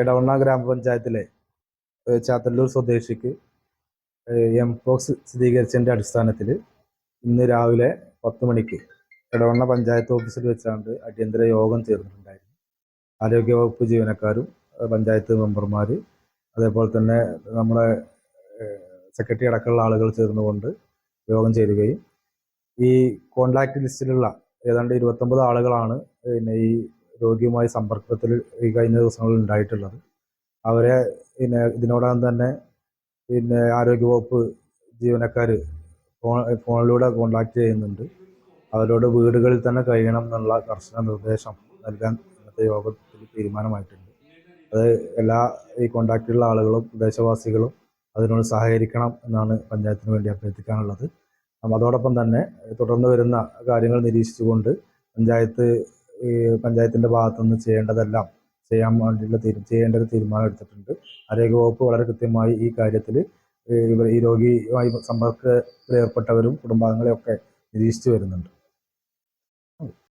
എടവണ്ണ ഗ്രാമപഞ്ചായത്തിലെ ചാത്തല്ലൂർ സ്വദേശിക്ക് M pox സ്ഥിരീകരിച്ചതിന്റെ അടിസ്ഥാനത്തിൽ ഇന്ന് രാവിലെ പത്ത് മണിക്ക് എടവണ്ണ പഞ്ചായത്ത് ഓഫീസിൽ വെച്ചാണ്ട് അടിയന്തര യോഗം ചേർന്നിട്ടുണ്ടായിരുന്നു ആരോഗ്യവകുപ്പ് ജീവനക്കാരും പഞ്ചായത്ത് മെമ്പർമാർ അതേപോലെ തന്നെ നമ്മളെ സെക്രട്ടറി അടക്കമുള്ള ആളുകൾ ചേർന്നുകൊണ്ട് യോഗം ചേരുകയും ഈ കോണ്ടാക്ട് ലിസ്റ്റിലുള്ള ഏതാണ്ട് ഇരുപത്തൊമ്പത് ആളുകളാണ് പിന്നെ ഈ രോഗിയുമായി സമ്പർക്കത്തിൽ ഈ കഴിഞ്ഞ ദിവസങ്ങളിൽ ഉണ്ടായിട്ടുള്ളത്. അവരെ പിന്നെ ഇതിനോടകം തന്നെ പിന്നെ ആരോഗ്യവകുപ്പ് ജീവനക്കാർ ഫോൺ ഫോണിലൂടെ കോണ്ടാക്ട് ചെയ്യുന്നുണ്ട്. അവരോട് വീടുകളിൽ തന്നെ കഴിയണം എന്നുള്ള കർശന നിർദ്ദേശം നൽകാൻ ഇന്നത്തെ യോഗത്തിൽ തീരുമാനമായിട്ടുണ്ട്. അത് എല്ലാ ഈ കോണ്ടാക്റ്റിലുള്ള ആളുകളും പ്രദേശവാസികളും അതിനോട് സഹകരിക്കണം എന്നാണ് പഞ്ചായത്തിന് വേണ്ടി അഭ്യർത്ഥിക്കാനുള്ളത്. അതോടൊപ്പം തന്നെ തുടർന്ന് വരുന്ന കാര്യങ്ങൾ നിരീക്ഷിച്ചുകൊണ്ട് പഞ്ചായത്ത് ഈ പഞ്ചായത്തിന്റെ ഭാഗത്തുനിന്ന് ചെയ്യേണ്ടതെല്ലാം ചെയ്യാൻ വേണ്ടിയിട്ടുള്ള തീരു ചെയ്യേണ്ട ഒരു തീരുമാനം എടുത്തിട്ടുണ്ട്. ആരോഗ്യ വകുപ്പ് വളരെ കൃത്യമായി ഈ കാര്യത്തിൽ ഈ രോഗിയുമായി സമ്പർക്കത്തിലേർപ്പെട്ടവരും കുടുംബാംഗങ്ങളെയൊക്കെ നിരീക്ഷിച്ചു വരുന്നുണ്ട്.